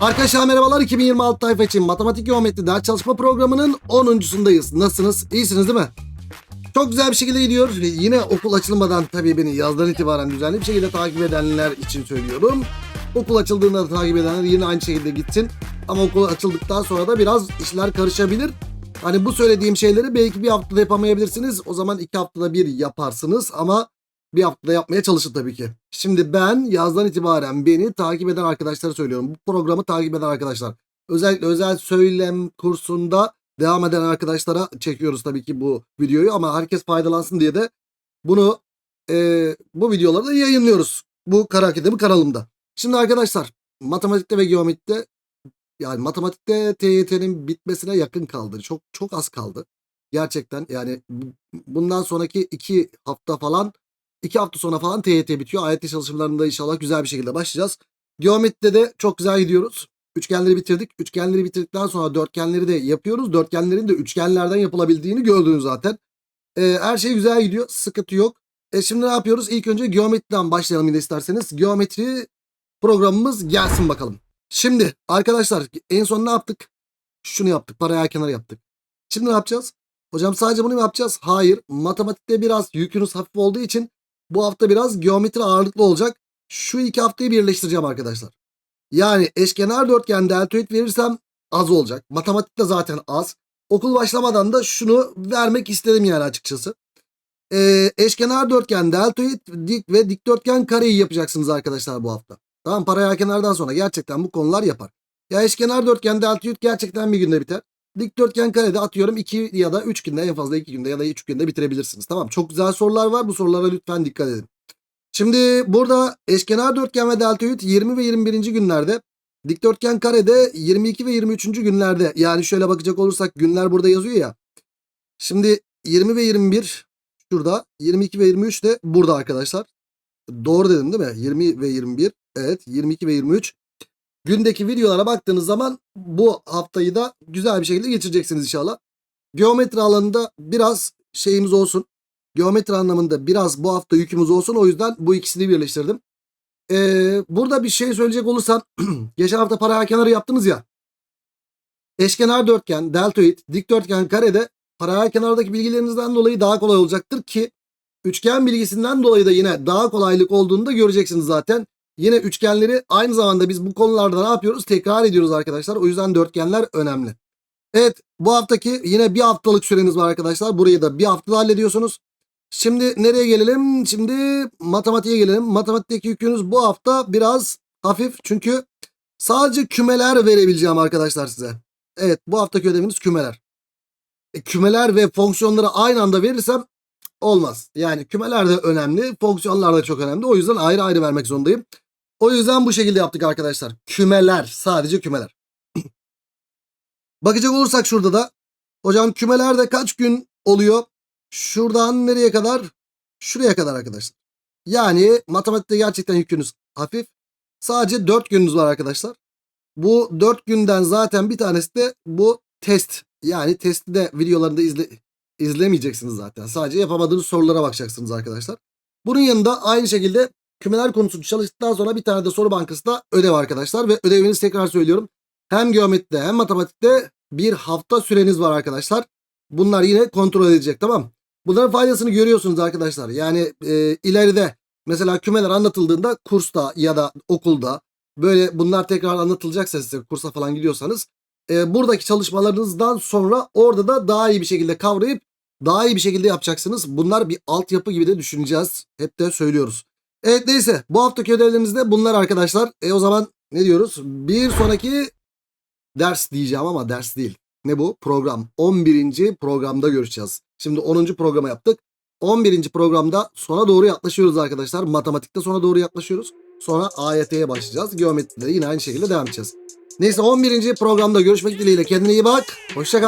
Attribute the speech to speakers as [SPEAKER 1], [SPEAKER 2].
[SPEAKER 1] Arkadaşlar merhabalar 2026 tayfa için matematik geometri ders çalışma programının 10.sundayız. Nasılsınız? İyisiniz değil mi? Çok güzel bir şekilde gidiyor. Yine okul açılmadan tabii beni yazdan itibaren düzenli bir şekilde takip edenler için söylüyorum. Okul açıldığında da takip edenler yine aynı şekilde gitsin. Ama okul açıldıktan sonra da biraz işler karışabilir. Hani bu söylediğim şeyleri belki bir haftada yapamayabilirsiniz. O zaman iki haftada bir yaparsınız ama bir haftada yapmaya çalışın tabii ki. Şimdi ben yazdan itibaren beni takip eden arkadaşlara söylüyorum. Bu programı takip eden arkadaşlar. Özellikle özel söylem kursunda devam eden arkadaşlara çekiyoruz tabii ki bu videoyu ama herkes faydalansın diye de bunu e, bu videoları da yayınlıyoruz. Bu Kara Akademi kanalımda. Şimdi arkadaşlar matematikte ve geometride yani matematikte TYT'nin bitmesine yakın kaldı. Çok çok az kaldı. Gerçekten yani bu- bundan sonraki iki hafta falan iki hafta sonra falan TYT bitiyor. AYT çalışmalarında inşallah güzel bir şekilde başlayacağız. Geometride de çok güzel gidiyoruz. Üçgenleri bitirdik. Üçgenleri bitirdikten sonra dörtgenleri de yapıyoruz. Dörtgenlerin de üçgenlerden yapılabildiğini gördünüz zaten. Ee, her şey güzel gidiyor. Sıkıntı yok. E şimdi ne yapıyoruz? İlk önce geometriden başlayalım yine isterseniz. Geometri programımız gelsin bakalım. Şimdi arkadaşlar en son ne yaptık? Şunu yaptık. Paraya kenara yaptık. Şimdi ne yapacağız? Hocam sadece bunu mu yapacağız? Hayır. Matematikte biraz yükünüz hafif olduğu için bu hafta biraz geometri ağırlıklı olacak. Şu iki haftayı birleştireceğim arkadaşlar. Yani eşkenar dörtgen deltoid verirsem az olacak. Matematikte zaten az. Okul başlamadan da şunu vermek istedim yani açıkçası. Ee, eşkenar dörtgen deltoid dik ve dikdörtgen kareyi yapacaksınız arkadaşlar bu hafta. Tamam paraya kenardan sonra gerçekten bu konular yapar. Ya eşkenar dörtgen deltoid gerçekten bir günde biter. Dikdörtgen karede atıyorum 2 ya da 3 günde en fazla 2 günde ya da 3 günde bitirebilirsiniz. Tamam çok güzel sorular var bu sorulara lütfen dikkat edin. Şimdi burada eşkenar dörtgen ve deltoid 20 ve 21. günlerde dikdörtgen karede 22 ve 23. günlerde yani şöyle bakacak olursak günler burada yazıyor ya. Şimdi 20 ve 21 şurada 22 ve 23 de burada arkadaşlar. Doğru dedim değil mi? 20 ve 21 evet 22 ve 23 gündeki videolara baktığınız zaman bu haftayı da güzel bir şekilde geçireceksiniz inşallah. Geometri alanında biraz şeyimiz olsun. Geometri anlamında biraz bu hafta yükümüz olsun. O yüzden bu ikisini birleştirdim. Ee, burada bir şey söyleyecek olursam geçen hafta paraya kenarı yaptınız ya. Eşkenar dörtgen, deltoid, dikdörtgen karede paraya kenardaki bilgilerinizden dolayı daha kolay olacaktır ki üçgen bilgisinden dolayı da yine daha kolaylık olduğunu da göreceksiniz zaten. Yine üçgenleri aynı zamanda biz bu konularda ne yapıyoruz? Tekrar ediyoruz arkadaşlar. O yüzden dörtgenler önemli. Evet bu haftaki yine bir haftalık süreniz var arkadaşlar. Burayı da bir haftada hallediyorsunuz. Şimdi nereye gelelim? Şimdi matematiğe gelelim. Matematikteki yükünüz bu hafta biraz hafif. Çünkü sadece kümeler verebileceğim arkadaşlar size. Evet bu haftaki ödeviniz kümeler. E, kümeler ve fonksiyonları aynı anda verirsem olmaz. Yani kümeler de önemli. Fonksiyonlar da çok önemli. O yüzden ayrı ayrı vermek zorundayım. O yüzden bu şekilde yaptık arkadaşlar. Kümeler. Sadece kümeler. Bakacak olursak şurada da. Hocam kümelerde kaç gün oluyor? Şuradan nereye kadar? Şuraya kadar arkadaşlar. Yani matematikte gerçekten yükünüz hafif. Sadece 4 gününüz var arkadaşlar. Bu 4 günden zaten bir tanesi de bu test. Yani testi de videolarında izle, izlemeyeceksiniz zaten. Sadece yapamadığınız sorulara bakacaksınız arkadaşlar. Bunun yanında aynı şekilde kümeler konusunu çalıştıktan sonra bir tane de soru bankası da ödev arkadaşlar. Ve ödevinizi tekrar söylüyorum. Hem geometride hem matematikte bir hafta süreniz var arkadaşlar. Bunlar yine kontrol edilecek tamam. Bunların faydasını görüyorsunuz arkadaşlar. Yani e, ileride mesela kümeler anlatıldığında kursta ya da okulda böyle bunlar tekrar anlatılacaksa size kursa falan gidiyorsanız e, buradaki çalışmalarınızdan sonra orada da daha iyi bir şekilde kavrayıp daha iyi bir şekilde yapacaksınız. Bunlar bir altyapı gibi de düşüneceğiz. Hep de söylüyoruz. Evet neyse bu haftaki ödevlerimiz de bunlar arkadaşlar. E o zaman ne diyoruz? Bir sonraki ders diyeceğim ama ders değil. Ne bu? Program. 11. programda görüşeceğiz. Şimdi 10. programa yaptık. 11. programda sona doğru yaklaşıyoruz arkadaşlar. Matematikte sona doğru yaklaşıyoruz. Sonra AYT'ye başlayacağız. Geometride yine aynı şekilde devam edeceğiz. Neyse 11. programda görüşmek dileğiyle. Kendine iyi bak. Hoşça